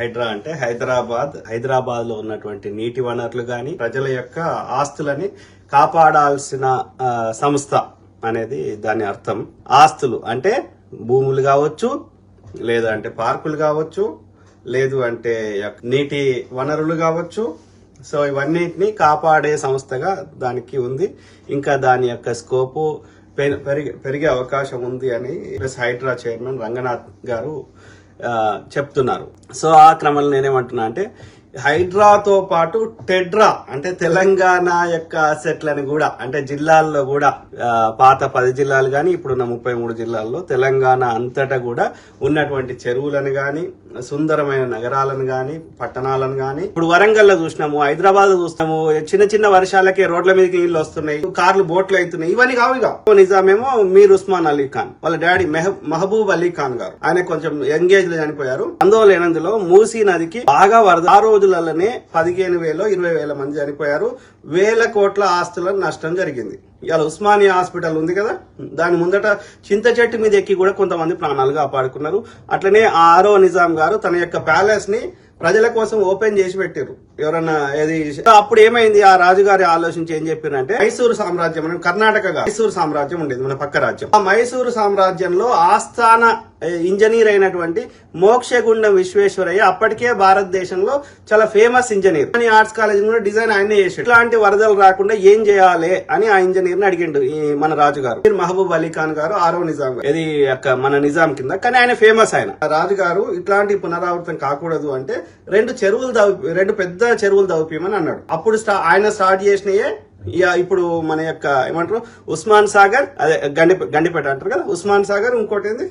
హైడ్రా అంటే హైదరాబాద్ హైదరాబాద్లో ఉన్నటువంటి నీటి వనరులు గాని ప్రజల యొక్క ఆస్తులని కాపాడాల్సిన సంస్థ అనేది దాని అర్థం. ఆస్తులు అంటే భూములు కావచ్చు లేదు అంటే పార్కులు కావచ్చు లేదు అంటే యొక్క నీటి వనరులు కావచ్చు. సో ఇవన్నిటిని కాపాడే సంస్థగా దానికి ఉంది. ఇంకా దాని యొక్క స్కోపు పెరిగే పెరిగే అవకాశం ఉంది అని ప్లస్ హైడ్రా చైర్మన్ రంగనాథ్ గారు చెప్తున్నారు. సో ఆ క్రమంలో నేనేమంటున్నా అంటే హైడ్రాతో పాటు టెడ్రా అంటే తెలంగాణ యొక్క అసెట్లను కూడా అంటే జిల్లాల్లో కూడా పాత పది జిల్లాలు కానీ ఇప్పుడున్న ముప్పై మూడు జిల్లాల్లో తెలంగాణ అంతటా కూడా ఉన్నటువంటి చెరువులను కానీ సుందరమైన నగరాలను కానీ పట్టణాలను గాని ఇప్పుడు వరంగల్లో చూసినాము హైదరాబాద్ చూసినాము చిన్న చిన్న వర్షాలకే రోడ్ల మీదకి నీళ్ళు వస్తున్నాయి కార్లు బోట్లు అవుతున్నాయి ఇవన్నీ కావు ఇక. నిజామేమో మీర్ ఉస్మాన్ అలీ ఖాన్ వాళ్ళ డాడీ మహబూబ్ అలీ ఖాన్ గారు. ఆయన కొంచెం యంగేజ్లో చనిపోయారు. అందువల్ల ఏనందులో మూసీ నదికి బాగా వరద ఆ రోజులలోనే పదిహేను వేలు ఇరవై వేల మంది చనిపోయారు. వేల కోట్ల ఆస్తుల నష్టం జరిగింది. ఇవాళ ఉస్మానియా హాస్పిటల్ ఉంది కదా? దాని ముందట చింత చెట్టు మీద ఎక్కి కూడా కొంతమంది ప్రాణాలు కాపాడుకున్నారు. అట్లనే ఆరో నిజాం గారు తన యొక్క ప్యాలెస్ని ప్రజల కోసం ఓపెన్ చేసి పెట్టారు ఎవరన్నా ఏది అప్పుడు ఏమైంది? ఆ రాజుగారి ఆలోచించి ఏం చెప్పారంటే మైసూరు సామ్రాజ్యం అని కర్ణాటక మైసూరు సామ్రాజ్యం ఉండేది మన పక్క రాజ్యం. ఆ మైసూరు సామ్రాజ్యంలో ఆస్థాన ఇంజనీర్ అయినటువంటి మోక్షగుండం విశ్వేశ్వరయ్య అప్పటికే భారతదేశంలో చాలా ఫేమస్ ఇంజనీర్. అని ఆర్ట్స్ కాలేజ్ కూడా డిజైన్ ఆయనే చేసాడు ఇట్లాంటి వరదలు రాకుండా ఏం చేయాలి అని ఆ ఇంజనీర్ని అడిగిండు ఈ మన రాజుగారు. గారు మహబూబ్ అలీ ఖాన్ గారు ఆరో నిజాం ఇది మన నిజాం కింద. కానీ ఆయన ఫేమస్ ఆయన. రాజు రాజుగారు ఇట్లాంటి పునరావృతం కాకూడదు అంటే రెండు చెరువులు దవ్వి రెండు పెద్ద చెరువులు దవ్విమని అన్నాడు. అప్పుడు ఆయన స్టార్ట్ చేసినయే ఇక ఇప్పుడు మన యొక్క ఏమంటారు ఉస్మాన్ సాగర్ అదే గండి గండిపేట అంటారు కదా ఉస్మాన్ సాగర్ ఇంకోటి ఏంది?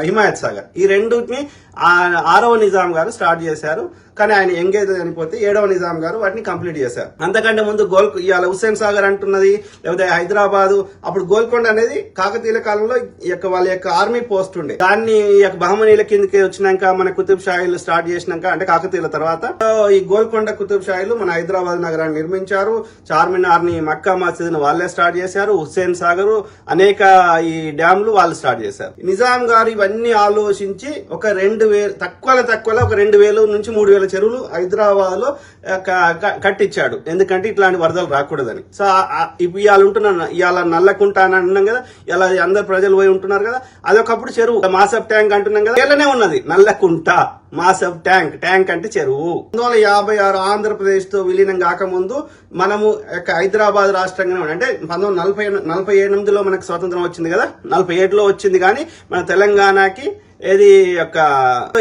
హిమాయత్ సాగర్. ఈ రెండుని ఆ- ఆరవ నిజాం గారు స్టార్ట్ చేశారు. కానీ ఆయన ఎంగేజ్ చనిపోతే ఏడవ నిజాం గారు వాటిని కంప్లీట్ చేశారు. అంతకంటే ముందు గోల్ ఇవాళ హుస్సేన్ సాగర్ అంటున్నది లేకపోతే హైదరాబాదు. అప్పుడు గోల్కొండ అనేది కాకతీయుల కాలంలో ఈ యొక్క వాళ్ళ యొక్క ఆర్మీ పోస్ట్ ఉండే. దాన్ని ఈ యొక్క బహమనీల కిందకి వచ్చినాక మన కుతుబ్ షాయిలు స్టార్ట్ చేసినాక అంటే కాకతీయుల తర్వాత ఈ గోల్కొండ కుతుబ్ షాయిలు మన హైదరాబాద్ నగరాన్ని నిర్మించారు. చార్మినార్ని మక్కా మసీద్ వాళ్ళే స్టార్ట్ చేశారు. హుస్సేన్ సాగర్ అనేక ఈ డ్యామ్లు వాళ్ళు స్టార్ట్ చేశారు. నిజాం గారు ఇవన్నీ ఆలోచించి ఒక రెండు వేలు తక్కువలో తక్కువలో ఒక రెండు వేలు నుంచి మూడు వేల చెరువులు హైదరాబాద్లో కట్టించాడు. ఎందుకంటే ఇట్లాంటి వరదలు రాకూడదని. సో ఇవాళ ఉంటున్న ఇవాళ నల్లకుంట అని అంటున్నాం కదా ఇలా అందరు ప్రజలు పోయి ఉంటున్నారు కదా అదొకప్పుడు చెరువు. మాసప్ ట్యాంక్ అంటున్నాం కదా ఇలానే ఉన్నది. నల్లకుంట మాసప్ ట్యాంక్. ట్యాంక్ అంటే చెరువు. పంతొమ్మిది వందల యాభై ఆరు ఆంధ్రప్రదేశ్తో విలీనం కాకముందు మనము యొక్క హైదరాబాద్ రాష్ట్రంగానే అంటే పంతొమ్మిది వందల నలభై నలభై ఎనిమిదిలో మనకు స్వాతంత్రం వచ్చింది కదా నలభై ఏడులో వచ్చింది కానీ మన తెలంగాణకి ఏది యొక్క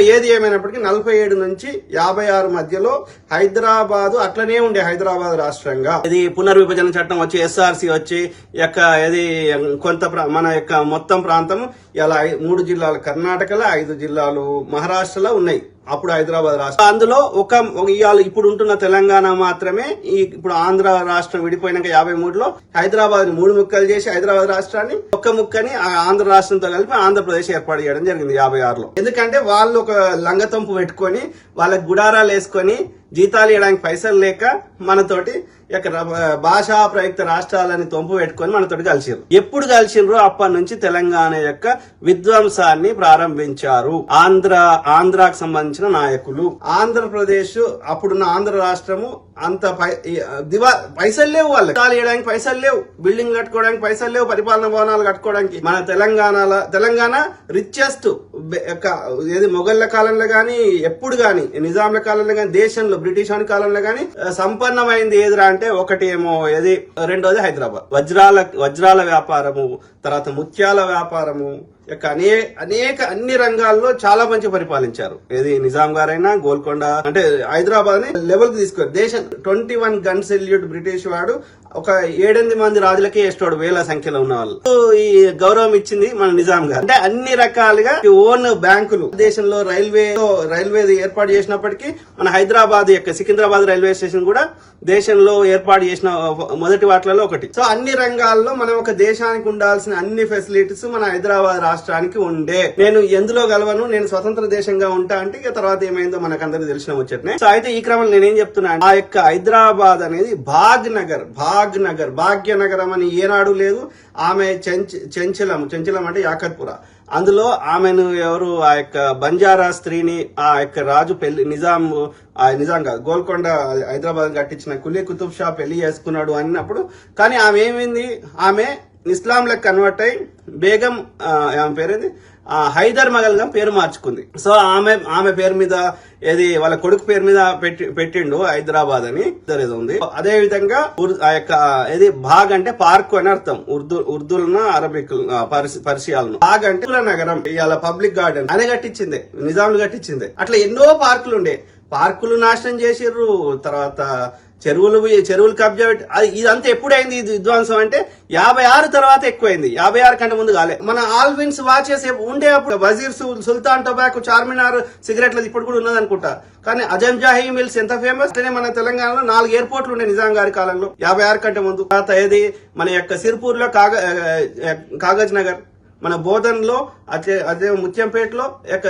ఏది ఏమైనప్పటికీ నలభై ఏడు నుంచి యాభై ఆరు మధ్యలో హైదరాబాదు అట్లనే ఉండే హైదరాబాద్ రాష్ట్రంగా. ఇది పునర్విభజన చట్టం వచ్చి ఎస్ఆర్సి వచ్చి యొక్క ఇది కొంత ప్రా- మన యొక్క మొత్తం ప్రాంతం ఇలా ఐ- మూడు జిల్లాలు కర్ణాటకలో ఐదు జిల్లాలు మహారాష్ట్రలో ఉన్నాయి. అప్పుడు హైదరాబాద్ రాష్ట్రం. అందులో ఒక ఇవాళ ఇప్పుడు ఉంటున్న తెలంగాణ మాత్రమే ఈ ఇప్పుడు ఆంధ్ర రాష్ట్రం విడిపోయినాక యాభై మూడులో హైదరాబాద్ మూడు ముక్కలు చేసి హైదరాబాద్ రాష్ట్రాన్ని ఒక్క ముక్కని ఆంధ్ర రాష్ట్రంతో కలిపి ఆంధ్రప్రదేశ్ ఏర్పాటు చేయడం జరిగింది యాభై ఆరులో. ఎందుకంటే వాళ్ళు ఒక లంగతంపు పెట్టుకొని వాళ్ళకి గుడారాలు వేసుకొని జీతాలు ఇవ్వడానికి పైసలు లేక మనతోటి యొక్క భాషా ప్రయుక్త రాష్ట్రాలని తొంపు పెట్టుకొని మనతోటి కలిసిరు ఎప్పుడు కలిసిర్రో అప్పటి నుంచి తెలంగాణ యొక్క విధ్వంసాన్ని ప్రారంభించారు ఆంధ్ర ఆంధ్రాకు సంబంధించిన నాయకులు. ఆంధ్రప్రదేశ్ అప్పుడున్న ఆంధ్ర రాష్ట్రము అంత పై- దివా పైసలు లేవు వాళ్ళకి. జీతాలు ఇవ్వడానికి పైసలు లేవు. బిల్డింగ్ కట్టుకోవడానికి పైసలు లేవు. పరిపాలన భవనాలు కట్టుకోవడానికి మన తెలంగాణలో తెలంగాణ రిచెస్ట్ ఏది మొఘళ్ళ కాలంలో గాని ఎప్పుడు గాని నిజాంల కాలంలో గాని దేశంలో బ్రిటిష్ వాడి కాలంలో కానీ సంపన్నమైంది ఏదిరా అంటే ఒకటి ఏమో ఏది? రెండోది హైదరాబాద్. వజ్రాల వజ్రాల వ్యాపారము తర్వాత ముత్యాల వ్యాపారము యొక్క అనే అనేక అన్ని రంగాల్లో చాలా మంచి పరిపాలించారు. ఏది? నిజాం గారైనా గోల్కొండ అంటే హైదరాబాద్ని లెవెల్కి దేశం twenty one gun salute British వాడు ఒక ఏడెనిమిది మంది రాజులకే ఇస్తాడు వేల సంఖ్యలో ఉన్న వాళ్ళు ఈ గౌరవం ఇచ్చింది మన నిజాం గారు. అంటే అన్ని రకాలుగా ఈ ఓన్ బ్యాంకులు దేశంలో రైల్వే రైల్వే ఏర్పాటు చేసినప్పటికీ మన హైదరాబాద్ యొక్క సికింద్రాబాద్ రైల్వే స్టేషన్ కూడా దేశంలో ఏర్పాటు చేసిన మొదటి వాటిలలో ఒకటి. సో అన్ని రంగాల్లో మనం ఒక దేశానికి ఉండాల్సిన అన్ని ఫెసిలిటీస్ మన హైదరాబాద్ రాష్ట్రానికి ఉండే. నేను ఎందులో గలవను? నేను స్వతంత్ర దేశంగా ఉంటా అంటే ఇక తర్వాత ఏమైందో మనకందరికి తెలిసిన ముచ్చటనే. సో అయితే ఈ క్రమంలో నేనేం చెప్తున్నా ఆ యొక్క హైదరాబాద్ అనేది భాగ్ నగర్ భాగ్ బాగ్ నగర్ భాగ్యనగరం అని ఏనాడు లేదు. ఆమె చెంచ చెంచలం చెంచలం అంటే యాకత్పుర. అందులో ఆమెను ఎవరు? ఆ యొక్క బంజారా స్త్రీని ఆ యొక్క రాజు పెళ్ళి నిజాం ఆ నిజాం కాదు గోల్కొండ హైదరాబాద్ కట్టించిన కులీ కుతుబ్ షా పెళ్ళి చేసుకున్నాడు అన్నప్పుడు. కానీ ఆమె ఏమైంది? ఆమె ఇస్లాంలకు కన్వర్ట్ అయి బేగం ఆమె పేరేంది? హైదర్ మగల్గా పేరు మార్చుకుంది. సో ఆమె ఆమె పేరు మీద ఏది వాళ్ళ కొడుకు పేరు మీద పెట్టి పెట్టిండు హైదరాబాద్ అని. ఇద్దరు ఏదో ఉంది. అదే విధంగా ఉర్- ఆ యొక్క ఏది బాగ్ అంటే పార్క్ అని అర్థం. ఉర్దూ ఉర్దూలను అరబిక్ పర్షియాలను బాగ్ అంటే నగరం. ఇవాళ పబ్లిక్ గార్డెన్. అనే కట్టించింది. నిజాంలు కట్టించింది. అట్లా ఎన్నో పార్కులు ఉండే పార్కులు నాశనం చేసిర్రు. తర్వాత చెరువులు చెరువులు కబ్జా పెట్టి ఇదంతా ఎప్పుడైంది ఇది విధ్వంసం అంటే యాభై ఆరు తర్వాత ఎక్కువైంది. యాభై ఆరు కంటే ముందు కాలే. మన ఆల్విన్స్ వాచెస్ ఉండే అప్పుడు వజీర్ సుల్తాన్ టొబాకో చార్మినార్ సిగరెట్లది ఇప్పుడు కూడా ఉన్నది అనుకుంటా కానీ అజం జాహీ మిల్స్ ఎంత ఫేమస్ అంటే మన తెలంగాణలో నాలుగు ఎయిర్పోర్ట్లు ఉండే నిజాం గారి కాలంలో. యాభై ఆరు కంటే ముందు. తర్వాత ఏది? మన యొక్క సిర్పూర్లో కాగ కాగజ్ నగర్. మన బోధన్లో అదే అదే ముత్యంపేటలో యొక్క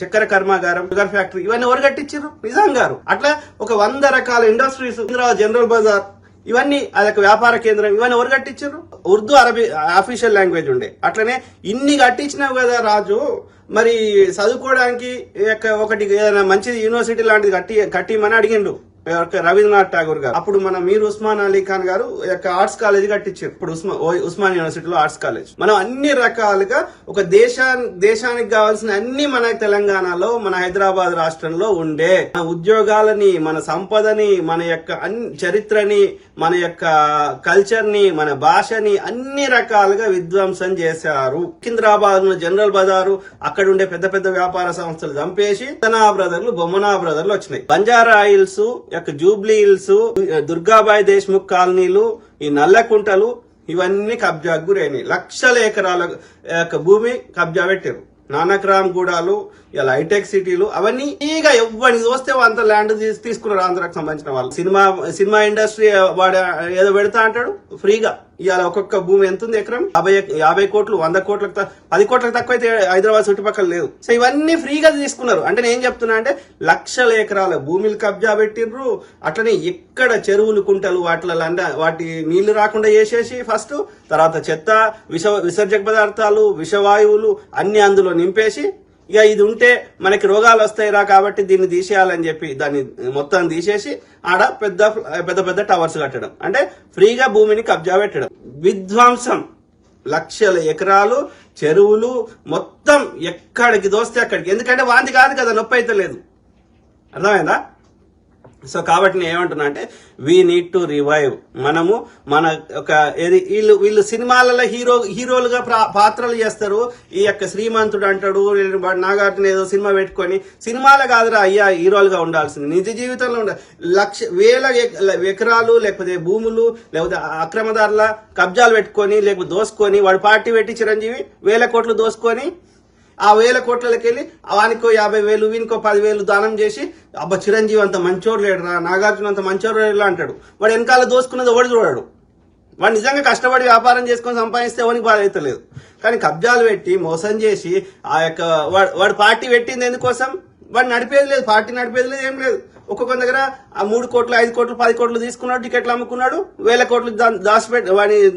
చక్కెర కర్మాగారం షుగర్ ఫ్యాక్టరీ ఇవన్నీ ఎవరు కట్టించారు నిజాం గారు అట్లా ఒక వంద రకాల ఇండస్ట్రీస్ జనరల్ బజార్ ఇవన్నీ అదొక వ్యాపార కేంద్రం ఇవన్నీ ఎవరు కట్టించారు ఉర్దూ అరబీ అఫీషియల్ లాంగ్వేజ్ ఉండే. అట్లనే ఇన్ని కట్టించినావు కదా రాజు. మరి చదువుకోవడానికి ఒకటి ఏదైనా మంచి యూనివర్సిటీ లాంటిది కట్టి కట్టిమని అడిగిండు. రవీంద్రనాథ్ ఠాగూర్ గారు. అప్పుడు మన మీర్ ఉస్మాన్ అలీ ఖాన్ గారు ఈ యొక్క ఆర్ట్స్ కాలేజ్ కట్టించారు. ఇప్పుడు ఉస్మా ఉస్మాన్ యూనివర్సిటీలో ఆర్ట్స్ కాలేజ్. మనం అన్ని రకాలుగా ఒక దేశాన్ని దేశానికి కావాల్సిన అన్ని మన తెలంగాణలో మన హైదరాబాద్ రాష్ట్రంలో ఉండే మన ఉద్యోగాలని మన సంపదని మన యొక్క అన్ని చరిత్రని మన యొక్క కల్చర్ని మన భాషని అన్ని రకాలుగా విధ్వంసం చేశారు. సికింద్రాబాద్లో జనరల్ బజారు అక్కడ ఉండే పెద్ద పెద్ద వ్యాపార సంస్థలు చంపేసి బ్రదర్లు బొమ్మనా బ్రదర్లు వచ్చినాయి. బంజారా హిల్స్ యొక్క జూబ్లీ హిల్స్ దుర్గాబాయ్ దేశ్ముఖ్ కాలనీలు ఈ నల్లకుంటలు ఇవన్నీ కబ్జాకు గురైనాయి. లక్షల ఎకరాల యొక్క భూమి కబ్జా పెట్టారు నానక్రామ్ గూడాలు ఇలా హైటెక్ సిటీలు అవన్నీ ఈగా ఎవరిని చూస్తే అంత ల్యాండ్ తీసుకున్నారు ఆంధ్రాకి సంబంధించిన వాళ్ళు. సినిమా సినిమా ఇండస్ట్రీ వాడు ఏదో పెడతా అంటాడు ఫ్రీగా. ఇవాళ ఒక్కొక్క భూమి ఎంత ఉంది ఎకరం? యాభై యాభై కోట్లు వంద కోట్లకు పది కోట్లకు తక్కువ అయితే హైదరాబాద్ చుట్టుపక్కల లేదు సో ఇవన్నీ ఫ్రీగా తీసుకున్నారు. అంటే నేను ఏం చెప్తున్నా అంటే లక్షల ఎకరాల భూమిలు కబ్జా పెట్టిండ్రు. అట్లనే ఎక్కడ చెరువులు కుంటలు వాటిలో లండ- వాటి నీళ్ళు రాకుండా చేసేసి ఫస్ట్ తర్వాత చెత్త విష విసర్జక పదార్థాలు విషవాయువులు అన్ని అందులో నింపేసి ఇక ఇది ఉంటే మనకి రోగాలు వస్తాయిరా కాబట్టి దీన్ని తీసేయాలని చెప్పి దాన్ని మొత్తం తీసేసి ఆడ పెద్ద పెద్ద పెద్ద టవర్స్ కట్టడం. అంటే ఫ్రీగా భూమిని కబ్జా పెట్టడం. విధ్వంసం. లక్షల ఎకరాలు చెరువులు మొత్తం ఎక్కడికి దోస్తే అక్కడికి. ఎందుకంటే వాంతి కాదు కదా నొప్పి అయితే లేదు. అర్థమైందా? సో కాబట్టి నేను ఏమంటున్నా అంటే వీ నీడ్ టు రివైవ్ మనము మన ఒక ఏది వీళ్ళు వీళ్ళు సినిమాలలో హీరో హీరోలుగా పాత్రలు చేస్తారు. ఈ యొక్క శ్రీమంతుడు అంటాడు వాడు నాగార్జున ఏదో సినిమా పెట్టుకొని సినిమాల కాదురా అయ్యా హీరోలుగా ఉండాల్సింది. నిజ జీవితంలో ఉండాలి లక్ష వేల ఎకరాలు లేకపోతే భూములు లేకపోతే అక్రమదారుల కబ్జాలు పెట్టుకొని లేకపోతే దోసుకొని వాడు పార్టీ పెట్టి చిరంజీవి వేల కోట్లు దోసుకొని ఆ వేల కోట్లకి వెళ్ళి వానికో యాభై వేలు వీనికో పదివేలు దానం చేసి అబ్బా చిరంజీవి అంత మంచోడు లేడురా నాగార్జున అంత మంచోడు లేడు అంటాడు. వాడు వెనకాల దోసుకున్నది ఎవడు చూడాడు. వాడు నిజంగా కష్టపడి వ్యాపారం చేసుకొని సంపాదిస్తే ఎవరికి బాధ అయితే లేదు కానీ కబ్జాలు పెట్టి మోసం చేసి ఆ యొక్క వాడు వాడు పార్టీ పెట్టింది ఎందుకోసం? వాడు నడిపేది లేదు పార్టీ నడిపేది లేదు ఏం లేదు. ఒక్కొక్క దగ్గర ఆ మూడు కోట్లు ఐదు కోట్లు పది కోట్లు తీసుకున్నాడు టికెట్లు అమ్ముకున్నాడు వేల కోట్లు దాచిపెట్టి వాడి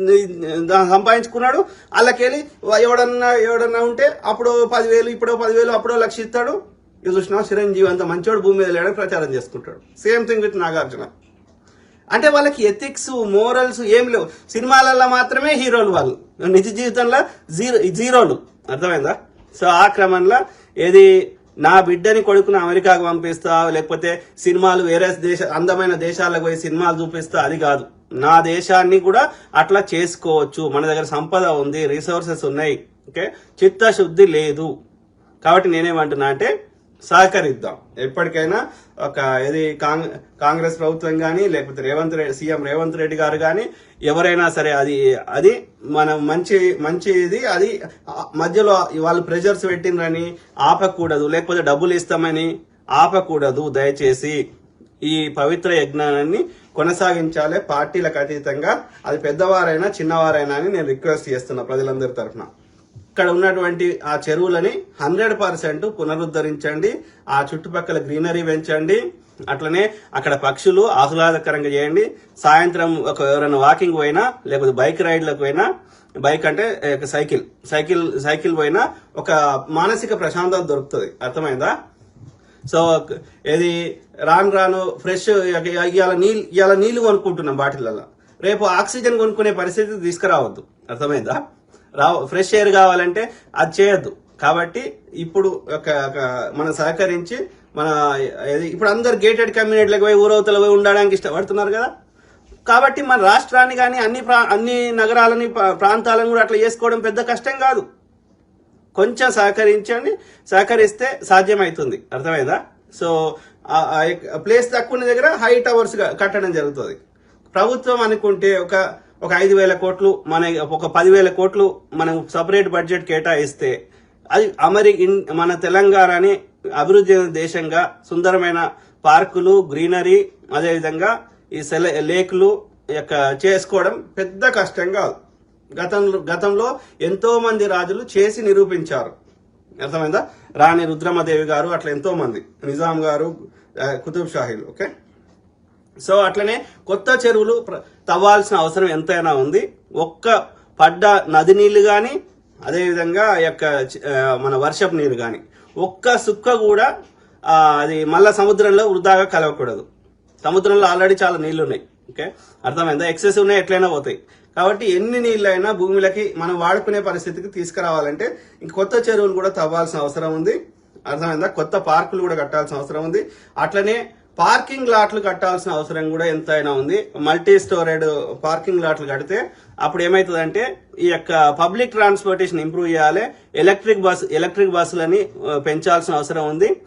సంపాదించుకున్నాడు. వాళ్ళకెళ్ళి ఎవడన్నా ఎవడన్నా ఉంటే అప్పుడు పదివేలు ఇప్పుడో పదివేలు అప్పుడో లక్ష ఇస్తాడు. ఇది చూసినా చిరంజీవి అంత మంచోడు భూమి మీద లేడని ప్రచారం చేసుకుంటాడు. Same thing with Nagarjuna. అంటే వాళ్ళకి ఎథిక్స్ మోరల్స్ ఏం లేవు. సినిమాలలో మాత్రమే హీరోలు వాళ్ళు. నిజ జీవితంలో జీరో జీరోలు. అర్థమైందా? సో ఆ క్రమంలో ఏది నా బిడ్డని కొడుకుని అమెరికాకు పంపిస్తా లేకపోతే సినిమాలు వేరే దేశ అందమైన దేశాలకు పోయి సినిమాలు చూపిస్తా అది కాదు. నా దేశాన్ని కూడా అట్లా చేసుకోవచ్చు. మన దగ్గర సంపద ఉంది రిసోర్సెస్ ఉన్నాయి. ఓకే? చిత్తశుద్ధి లేదు. కాబట్టి నేనేమంటున్నా అంటే సహకరిద్దాం. ఎప్పటికైనా ఒక ఇది కాంగ్ కాంగ్రెస్ ప్రభుత్వం కానీ లేకపోతే రేవంత్ రెడ్డి సీఎం రేవంత్ రెడ్డి గారు కానీ ఎవరైనా సరే అది అది మనం మంచి మంచిది అది మధ్యలో వాళ్ళు ప్రెజర్స్ పెట్టిండ్రని ఆపకూడదు లేకపోతే డబ్బులు ఇస్తామని ఆపకూడదు. దయచేసి ఈ పవిత్ర యజ్ఞానాన్ని కొనసాగించాలి. పార్టీలకు అతీతంగా అది పెద్దవారైనా చిన్నవారైనా అని నేను రిక్వెస్ట్ చేస్తున్నా ప్రజలందరి తరఫున. ఇక్కడ ఉన్నటువంటి ఆ చెరువులని హండ్రెడ్ పర్సెంట్ పునరుద్ధరించండి. ఆ చుట్టుపక్కల గ్రీనరీ పెంచండి. అట్లనే అక్కడ పక్షులు ఆహ్లాదకరంగా చేయండి. సాయంత్రం ఒక ఎవరైనా వాకింగ్ పోయినా లేకపోతే బైక్ రైడ్లకు పోయినా బైక్ అంటే ఒక సైకిల్ సైకిల్ సైకిల్ పోయినా ఒక మానసిక ప్రశాంతత దొరుకుతుంది. అర్థమైందా? సో ఇది రాను రాను ఫ్రెష్ ఇవాళ నీళ్ళు ఇవాళ నీళ్ళు కొనుక్కుంటున్నాం బాటిల్లలో రేపు ఆక్సిజన్ కొనుక్కునే పరిస్థితి తీసుకురావద్దు. అర్థమైందా? రా ఫ్రెష్ ఎయిర్ కావాలంటే అది చేయొద్దు. కాబట్టి ఇప్పుడు ఒక ఒక మనం సహకరించి మన ఇప్పుడు అందరు గేటెడ్ కమ్యూనిటీలకు పోయి ఊరవతల పోయి ఉండడానికి ఇష్టపడుతున్నారు కదా. కాబట్టి మన రాష్ట్రాన్ని కానీ అన్ని ప్రా అన్ని నగరాలని ప్రా- ప్రాంతాలను కూడా అట్లా చేసుకోవడం పెద్ద కష్టం కాదు. కొంచెం సహకరించండి. సహకరిస్తే సాధ్యమవుతుంది అర్థమైందా? సో ఆ- ప్లేస్ తక్కువ ఉన్న దగ్గర హై టవర్స్ కట్టడం జరుగుతుంది. ప్రభుత్వం అనుకుంటే ఒక ఒక ఐదు వేల కోట్లు మన ఒక పదివేల కోట్లు మనం సపరేట్ బడ్జెట్ కేటాయిస్తే అది అమరి ఇన్- మన తెలంగాణని అభివృద్ధి దేశంగా సుందరమైన పార్కులు గ్రీనరీ అదేవిధంగా ఈ సెల లేకులు యొక్క చేసుకోవడం పెద్ద కష్టం కాదు. గతంలో గతంలో ఎంతో మంది రాజులు చేసి నిరూపించారు. అర్థమైందా? రాణి రుద్రమదేవి గారు అట్లా ఎంతో మంది. నిజాం గారు కుతుబ్ షాహీలు ఓకే? సో అట్లనే కొత్త చెరువులు ప్ర- తవ్వాల్సిన అవసరం ఎంతైనా ఉంది. ఒక్క పడ్డ నది నీళ్ళు కానీ అదేవిధంగా యొక్క మన వర్షపు నీరు కానీ ఒక్క సుక్క కూడా అది మళ్ళా సముద్రంలో వృధాగా కలవకూడదు. సముద్రంలో ఆల్రెడీ చాలా నీళ్ళు ఉన్నాయి ఓకే? అర్థమైందా? ఎక్సెస్ ఉన్నాయి ఎట్లయినా పోతాయి. కాబట్టి ఎన్ని నీళ్ళైనా భూమిలకి మనం వాడుకునే పరిస్థితికి తీసుకురావాలంటే ఇంక కొత్త చెరువులు కూడా తవ్వాల్సిన అవసరం ఉంది. అర్థమైందా? కొత్త పార్కులు కూడా కట్టాల్సిన అవసరం ఉంది. అట్లనే పార్కింగ్ లాట్లు కట్టాల్సిన అవసరం కూడా ఎంతైనా ఉంది. మల్టీ స్టోరేడ్ పార్కింగ్ లాట్లు కడితే అప్పుడు ఏమవుతుందంటే ఈ యొక్క పబ్లిక్ ట్రాన్స్పోర్టేషన్ ఇంప్రూవ్ చేయాలి. ఎలక్ట్రిక్ బస్ ఎలక్ట్రిక్ బస్సులని పెంచాల్సిన అవసరం ఉంది.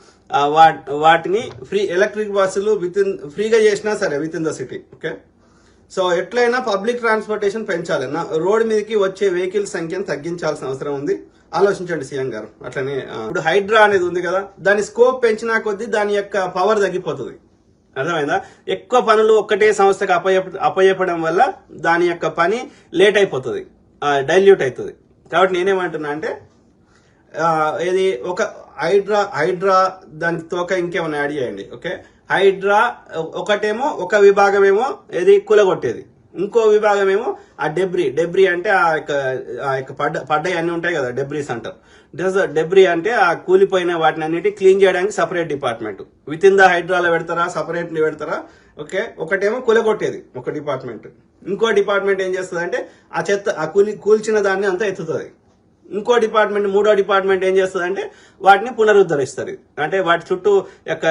వా- వాటిని ఫ్రీ ఎలక్ట్రిక్ బస్సులు విత్ ఇన్ ఫ్రీగా చేసినా సరే within the city. Okay? So ఎట్లయినా పబ్లిక్ ట్రాన్స్పోర్టేషన్ పెంచాలి. నా రోడ్ మీదకి వచ్చే వెహికల్ సంఖ్యను తగ్గించాల్సిన అవసరం ఉంది. ఆలోచించండి సీఎం గారు. అట్లనే ఇప్పుడు హైడ్రా అనేది ఉంది కదా దాని స్కోప్ పెంచినా కొద్దీ దాని యొక్క పవర్ తగ్గిపోతుంది. అర్థమైందా? ఎక్కువ పనులు ఒక్కటే సంస్థకు అప్పయ్య అప్పయ్యపడం వల్ల దాని యొక్క పని లేట్ అయిపోతుంది. డైల్యూట్ అవుతుంది. కాబట్టి నేనేమంటున్నా అంటే ఏది ఇది ఒక హైడ్రా హైడ్రా దానికి తోక ఇంకేమైనా యాడ్ చేయండి ఓకే? హైడ్రా ఒకటేమో ఒక విభాగమేమో ఇది కూలగొట్టేది. ఇంకో విభాగమేమో ఆ డెబ్రీ. డెబ్రీ అంటే ఆ యొక్క ఆ యొక్క పడ్డ పడ్డాయి అన్ని ఉంటాయి కదా డెబ్రీస్ అంటారు. డెబ్రీ అంటే ఆ కూలిపోయిన వాటిని అన్నిటి క్లీన్ చేయడానికి separate department with in the హైడ్రాలో పెడతారా సపరేట్ పెడతారా? ఓకే ఒకటేమో కూలగొట్టేది ఒక డిపార్ట్మెంట్ ఇంకో డిపార్ట్మెంట్ ఏం చేస్తుంది అంటే ఆ చెత్త ఆ కూలి కూల్చిన దాన్ని అంతా ఎత్తుతుంది. ఇంకో డిపార్ట్మెంట్ మూడో డిపార్ట్మెంట్ ఏం చేస్తుంది అంటే వాటిని పునరుద్ధరిస్తుంది. అంటే వాటి చుట్టూ యొక్క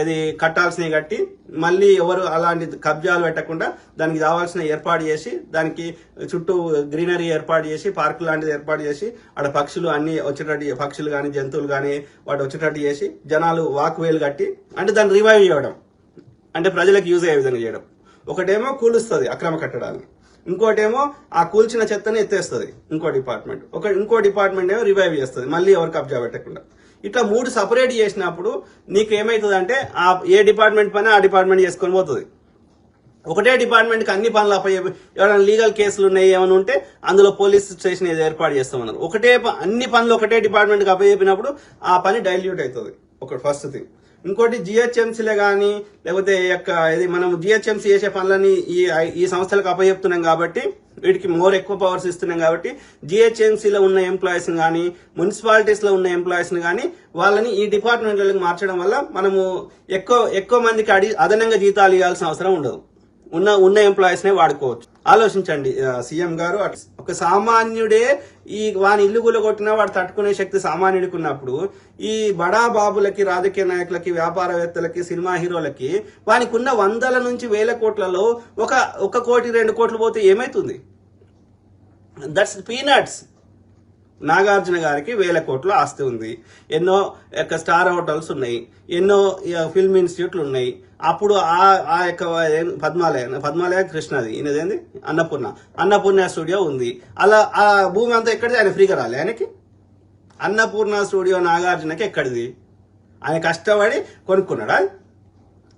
ఏది కట్టాల్సినవి కట్టి మళ్ళీ ఎవరు అలాంటి కబ్జాలు పెట్టకుండా దానికి కావాల్సిన ఏర్పాటు చేసి దానికి చుట్టూ గ్రీనరీ ఏర్పాటు చేసి పార్క్ లాంటిది ఏర్పాటు చేసి ఆడ పక్షులు అన్ని వచ్చేటట్టు పక్షులు కానీ జంతువులు కానీ వాటి వచ్చేటట్టు చేసి జనాలు వాక్ వేలు కట్టి అంటే దాన్ని రివైవ్ చేయడం. అంటే ప్రజలకు యూజ్ అయ్యే విధంగా చేయడం. ఒకటేమో కూలుస్తుంది అక్రమ కట్టడాన్ని ఇంకోటేమో ఆ కూల్చిన చెత్తని ఎత్తేస్తుంది ఇంకో డిపార్ట్మెంట్. ఒక ఇంకో డిపార్ట్మెంట్ ఏమో రివైవ్ చేస్తుంది. మళ్ళీ ఎవరు కబ్జా పెట్టకుండా. ఇట్లా మూడు సపరేట్ చేసినప్పుడు నీకు ఏమవుతుంది అంటే ఆ ఏ డిపార్ట్మెంట్ పైన ఆ డిపార్ట్మెంట్ చేసుకొని పోతుంది. ఒకటే డిపార్ట్మెంట్కి అన్ని పనులు అప్ప ఎవరైనా లీగల్ కేసులు ఉన్నాయి ఏమైనా ఉంటే అందులో పోలీస్ స్టేషన్ ఏదో ఏర్పాటు చేస్తామన్నారు. ఒకటే అన్ని పనులు ఒకటే డిపార్ట్మెంట్కి అప్పచెప్పినప్పుడు ఆ పని డైల్యూట్ అవుతుంది. ఒకటి ఫస్ట్ థింగ్ ఇంకోటి జిహెచ్ఎంసీలే కానీ లేకపోతే ఈ యొక్క ఇది మనం జిహెచ్ఎంసీ చేసే పనులని ఈ ఈ సంస్థలకు అప్పచెప్తున్నాం కాబట్టి వీటికి మోర్ ఎక్కువ పవర్స్ ఇస్తున్నాం కాబట్టి జిహెచ్ఎంసీలో ఉన్న ఎంప్లాయీస్ కానీ మున్సిపాలిటీస్లో ఉన్న ఎంప్లాయీస్ని కానీ వాళ్ళని ఈ డిపార్ట్మెంట్లకు మార్చడం వల్ల మనము ఎక్కువ ఎక్కువ మందికి అడి అదనంగా జీతాలు ఇవ్వాల్సిన అవసరం ఉండదు. ఉన్న ఉన్న ఎంప్లాయీస్నే వాడుకోవచ్చు. ఆలోచించండి. సీఎం గారు ఒక సామాన్యుడే ఈ వాని ఇల్లు కొట్టినా వాడు తట్టుకునే శక్తి సామాన్యుడికి ఉన్నప్పుడు ఈ బడా బాబులకి రాజకీయ నాయకులకి వ్యాపారవేత్తలకి సినిమా హీరోలకి వానికి ఉన్న వందల నుంచి వేల కోట్లలో ఒక ఒక కోటి రెండు కోట్లు పోతే ఏమైతుంది? దట్స్ పీనట్స్ నాగార్జున గారికి వేల కోట్ల ఆస్తి ఉంది. ఎన్నో యొక్క స్టార్ హోటల్స్ ఉన్నాయి. ఎన్నో ఫిల్మ్ ఇన్స్టిట్యూట్లు ఉన్నాయి. అప్పుడు ఆ ఆ యొక్క ఏం- పద్మాలయ పద్మాలయ కృష్ణది. ఈయనదేంది? అన్నపూర్ణ. అన్నపూర్ణ స్టూడియో ఉంది. అలా ఆ భూమి అంతా ఎక్కడిది? ఆయన ఫ్రీగా రాలే. ఆయనకి? అన్నపూర్ణ స్టూడియో నాగార్జునకి ఎక్కడిది? ఆయన కష్టపడి కొనుక్కున్నాడా?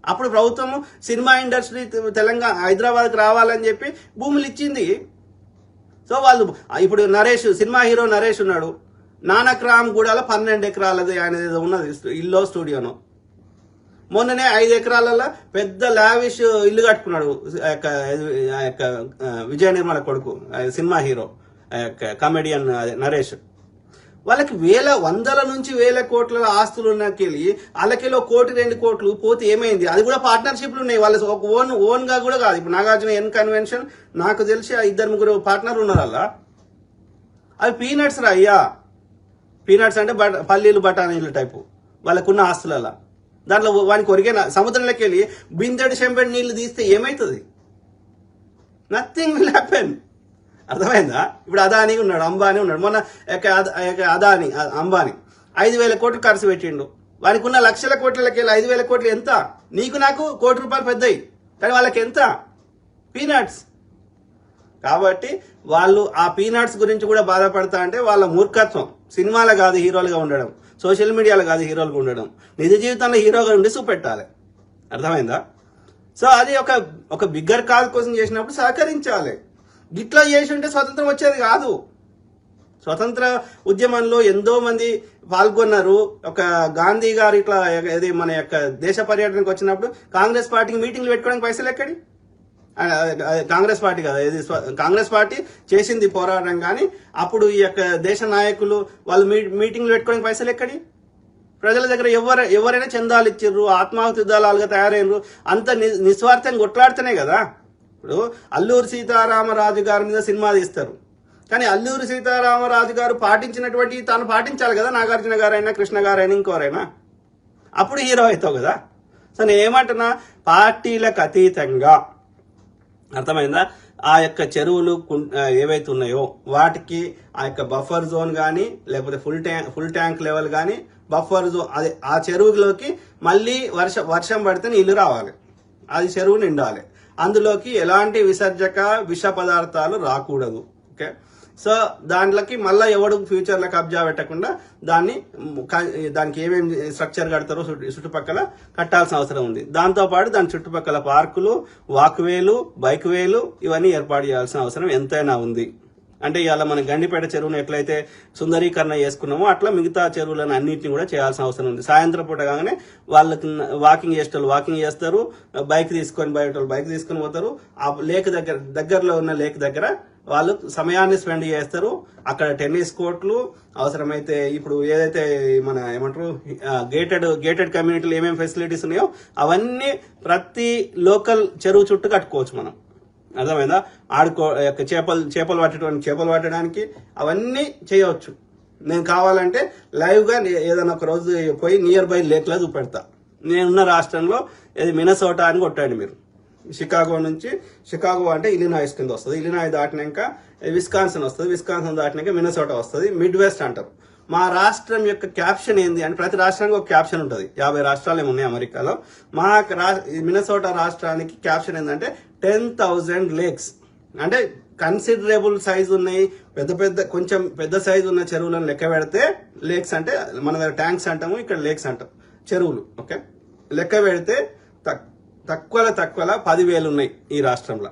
అప్పుడు ప్రభుత్వం సినిమా ఇండస్ట్రీ తెలంగాణ హైదరాబాద్కి రావాలని చెప్పి భూములు ఇచ్చింది. సో వాళ్ళు ఇప్పుడు నరేష్ సినిమా హీరో నరేష్ ఉన్నాడు. నానక్రామ్ గూడాలో పన్నెండు ఎకరాలది ఆయన ఏదో ఉన్నది ఇల్లు స్టూడియోను. మొన్ననే ఐదు ఎకరాలలో పెద్ద లావిష్ ఇల్లు కట్టుకున్నాడు. ఆ యొక్క విజయ నిర్మల కొడుకు సినిమా హీరో ఆ యొక్క కామెడియన్ అదే నరేష్. వాళ్ళకి వేల వందల నుంచి వేల కోట్ల ఆస్తులు ఉన్నకెళ్ళి వాళ్ళకెళ్ళి ఒక కోటి రెండు కోట్లు పోతే ఏమైంది? అది కూడా పార్ట్నర్షిప్లు ఉన్నాయి. వాళ్ళ ఒక ఓన్ ఓన్గా కూడా కాదు. ఇప్పుడు నాగార్జున ఎన్ కన్వెన్షన్ నాకు తెలిసి ఆ ఇద్దరు ముగ్గురు పార్ట్నర్ ఉన్నారు అలా అవి పీనట్స్ రా అయ్యా. పీనట్స్ అంటే బట పల్లీలు బఠానీలు టైపు. వాళ్ళకున్న ఆస్తులలో దాంట్లో వానికి ఒరిగే సముద్రంలోకి వెళ్ళి బిందెడు చెంబెడు నీళ్ళు తీస్తే ఏమవుతుంది నథింగ్ విల్ హ్యాపెన్ అర్థమైందా? ఇప్పుడు అదాని ఉన్నాడు అంబానీ ఉన్నాడు. మొన్న యొక్క యొక్క అదాని అంబానీ. ఐదు వేల కోట్లు ఖర్చు పెట్టిండు. వానికి ఉన్న లక్షల కోట్లకి వెళ్ళి ఐదు వేల కోట్లు ఎంత? నీకు నాకు కోటి రూపాయలు పెద్దయి. కానీ వాళ్ళకి ఎంత? పీనట్స్. కాబట్టి వాళ్ళు ఆ పీనట్స్ గురించి కూడా బాధపడతా అంటే వాళ్ళ మూర్ఖత్వం. సినిమాలో కాదు హీరోలుగా ఉండడం సోషల్ మీడియాలో కాదు హీరోలుగా ఉండడం నిజ జీవితంలో హీరోగా ఉండి చూపెట్టాలి. అర్థమైందా? సో అది ఒక ఒక బిగ్గర్ కాల్ కోసం చేసినప్పుడు సహకరించాలి. ఇట్లా చేసి ఉంటే స్వతంత్రం వచ్చేది కాదు. స్వతంత్ర ఉద్యమంలో ఎంతో మంది పాల్గొన్నారు. ఒక గాంధీ గారు ఇట్లా ఇది మన యొక్క దేశ పర్యటనకు వచ్చినప్పుడు కాంగ్రెస్ పార్టీకి మీటింగ్లు పెట్టుకోవడానికి పైసలు ఎక్కడి? కాంగ్రెస్ పార్టీ కదా ఇది కాంగ్రెస్ పార్టీ చేసింది పోరాటం కానీ అప్పుడు ఈ యొక్క దేశ నాయకులు వాళ్ళు మీటింగ్లు పెట్టుకోవడానికి పైసలు ఎక్కడి? ప్రజల దగ్గర ఎవరు ఎవరైనా చందాలు ఇచ్చిర్రు ఆత్మాహుతి దళాలుగా తయారైనరు అంత ని- నిస్వార్థంగా కొట్లాడుతున్నాయి కదా. ఇప్పుడు అల్లూరు సీతారామరాజు గారి మీద సినిమా తీస్తారు. కానీ అల్లూరు సీతారామరాజు గారు పాటించినటువంటి తాను పాటించాలి కదా నాగార్జున గారైనా కృష్ణ గారైనా ఇంకోరైనా. అప్పుడు హీరో అవుతావు కదా. సో నేను ఏమంటున్నా పార్టీలకు అతీతంగా అర్థమైందా? ఆ యొక్క చెరువులు కుం- ఏవైతే ఉన్నాయో వాటికి ఆ యొక్క బఫర్ జోన్ కానీ లేకపోతే full tank full tank level కానీ బఫర్ జోన్ అదే ఆ చెరువులోకి మళ్ళీ వర్ష వర్షం పడితే నీళ్ళు రావాలి. అది చెరువు నిండాలి. అందులోకి ఎలాంటి విసర్జక విష పదార్థాలు రాకూడదు. ఓకే? సో దాంట్లోకి మళ్ళీ ఎవడు ఫ్యూచర్లో కబ్జా పెట్టకుండా దాన్ని దానికి ఏమేమి స్ట్రక్చర్ కడతారో చుట్టుపక్కల కట్టాల్సిన అవసరం ఉంది. దాంతోపాటు దాని చుట్టుపక్కల పార్కులు వాక్వేలు బైక్ వేలు ఇవన్నీ ఏర్పాటు చేయాల్సిన అవసరం ఎంతైనా ఉంది. అంటే ఇవాళ మన గండిపేట చెరువును ఎట్లయితే సుందరీకరణ చేసుకున్నామో అట్లా మిగతా చెరువులను అన్నింటినీ కూడా చేయాల్సిన అవసరం ఉంది. సాయంత్రం పూట కాగానే వాళ్ళకి వాకింగ్ చేసేటోళ్ళు వాకింగ్ చేస్తారు బైక్ తీసుకొని బయట వాళ్ళు బైక్ తీసుకొని పోతారు ఆ లేక్ దగ్గర దగ్గరలో ఉన్న లేక్ దగ్గర వాళ్ళు సమయాన్ని స్పెండ్ చేస్తారు. అక్కడ టెన్నిస్ కోర్టులు అవసరమైతే ఇప్పుడు ఏదైతే మన ఏమంటారు గేటెడ్ గేటెడ్ కమ్యూనిటీలో ఏమేమి ఫెసిలిటీస్ ఉన్నాయో అవన్నీ ప్రతి లోకల్ చెరువు చుట్టూ కట్టుకోవచ్చు మనం. అర్థమైందా? ఆడుకో యొక్క చేపలు చేపలు పట్టడానికి చేపలు పట్టడానికి అవన్నీ చేయవచ్చు. నేను కావాలంటే లైవ్గా ఏదైనా ఒక రోజు పోయి నియర్ బై లేక్లో చూపెడతా. నేనున్న రాష్ట్రంలో ఇది మినసోటా అని కొట్టండి మీరు. షికాగో నుంచి షికాగో అంటే ఇలినాయిస్ కింద వస్తుంది. ఇలినాయి దాటినాక విస్కాన్సన్ వస్తుంది. విస్కాన్సన్ దాటినాక మినసోటా వస్తుంది. మిడ్ వెస్ట్ అంటారు. మా రాష్ట్రం యొక్క క్యాప్షన్ ఏంది అంటే ప్రతి రాష్ట్రానికి ఒక క్యాప్షన్ ఉంటుంది. యాభై రాష్ట్రాలు ఉన్నాయి అమెరికాలో. మా రా మినసోటా రాష్ట్రానికి క్యాప్షన్ ఏంటంటే టెన్ థౌజండ్ లేక్స్ అంటే కన్సిడరబుల్ సైజ్ ఉన్నాయి. పెద్ద పెద్ద కొంచెం పెద్ద సైజు ఉన్న చెరువులను లెక్క పెడితే లేక్స్ అంటే మన దగ్గర ట్యాంక్స్ అంటాము ఇక్కడ లేక్స్ అంటాం. చెరువులు ఓకే లెక్క పెడితే తక్కువలో తక్కువలో పదివేలు ఉన్నాయి ఈ రాష్ట్రంలో.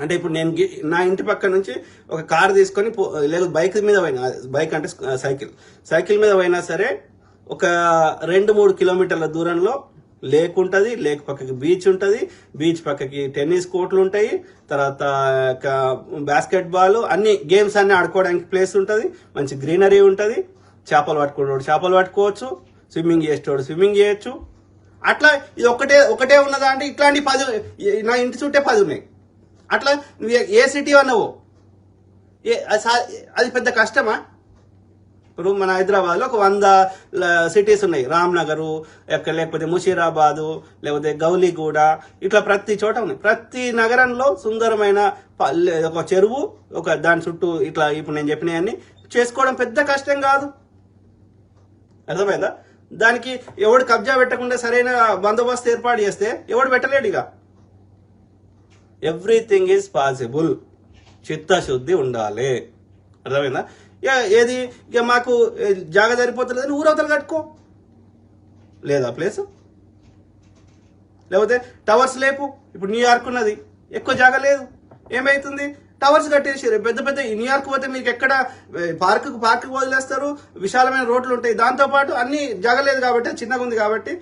అంటే ఇప్పుడు నేను నా ఇంటి పక్క నుంచి ఒక కారు తీసుకొని పో- బైక్ మీద పోయినా. బైక్ అంటే సైకిల్. సైకిల్ మీద పోయినా సరే ఒక రెండు మూడు కిలోమీటర్ల దూరంలో లేక్ ఉంటుంది లేక్ పక్కకి బీచ్ ఉంటుంది. బీచ్ పక్కకి టెన్నిస్ కోర్టులు ఉంటాయి. తర్వాత బాస్కెట్ బాల్ అన్ని గేమ్స్ అన్ని ఆడుకోవడానికి ప్లేస్ ఉంటుంది. మంచి గ్రీనరీ ఉంటుంది. చేపలు పట్టుకునేవాడు చేపలు పట్టుకోవచ్చు. స్విమ్మింగ్ చేసేటోడు స్విమ్మింగ్ చేయొచ్చు. అట్లా ఇది ఒకటే ఒకటే ఉన్నదా అంటే ఇట్లాంటి పది నా ఇంటి చుట్టే పది ఉన్నాయి అట్లా నువ్వు ఏ- సిటీ అన్నావు? ఏ అది అది పెద్ద కష్టమా? ఇప్పుడు మన హైదరాబాద్లో ఒక వంద సిటీస్ ఉన్నాయి. రామ్నగరు ఎక్కడ లేకపోతే ముషీరాబాదు లేకపోతే గౌలిగూడ ఇట్లా ప్రతి చోట ఉన్నాయి. ప్రతి నగరంలో సుందరమైన పల్లె ఒక చెరువు ఒక దాని చుట్టూ ఇట్లా ఇప్పుడు నేను చెప్పినవన్నీ చేసుకోవడం పెద్ద కష్టం కాదు. అర్థమైందా? దానికి ఎవడు కబ్జా పెట్టకుండా సరైన బందోబస్తు ఏర్పాటు చేస్తే ఎవడు పెట్టలేడు ఇక. ఎవ్రీథింగ్ ఈజ్ పాసిబుల్ చిత్తశుద్ధి ఉండాలి. అర్థమైందా? ఇక ఏది? ఇక మాకు జాగ సరిపోతలేదని ఊరవతలు కట్టుకో. లేదా ప్లేస్ లేకపోతే టవర్స్ లేపు. ఇప్పుడు న్యూయార్క్ ఉన్నది. ఎక్కువ జాగ లేదు. ఏమైతుంది? టవర్స్ కట్టేసారు పెద్ద పెద్ద న్యూయార్క్ పోతే మీకు ఎక్కడ పార్క్ పార్క్ వదిలేస్తారు. విశాలమైన రోడ్లు ఉంటాయి. దాంతో పాటు అన్ని జగలేదు కాబట్టి చిన్నగా ఉంది కాబట్టి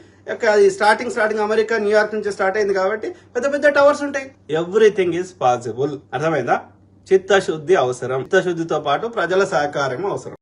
అది starting starting America New York నుంచి స్టార్ట్ అయింది కాబట్టి పెద్ద పెద్ద టవర్స్ ఉంటాయి. ఎవ్రీథింగ్ ఈజ్ పాసిబుల్ అర్థమైందా? చిత్తశుద్ధి అవసరం. చిత్తశుద్ధితో పాటు ప్రజల సహకారం అవసరం.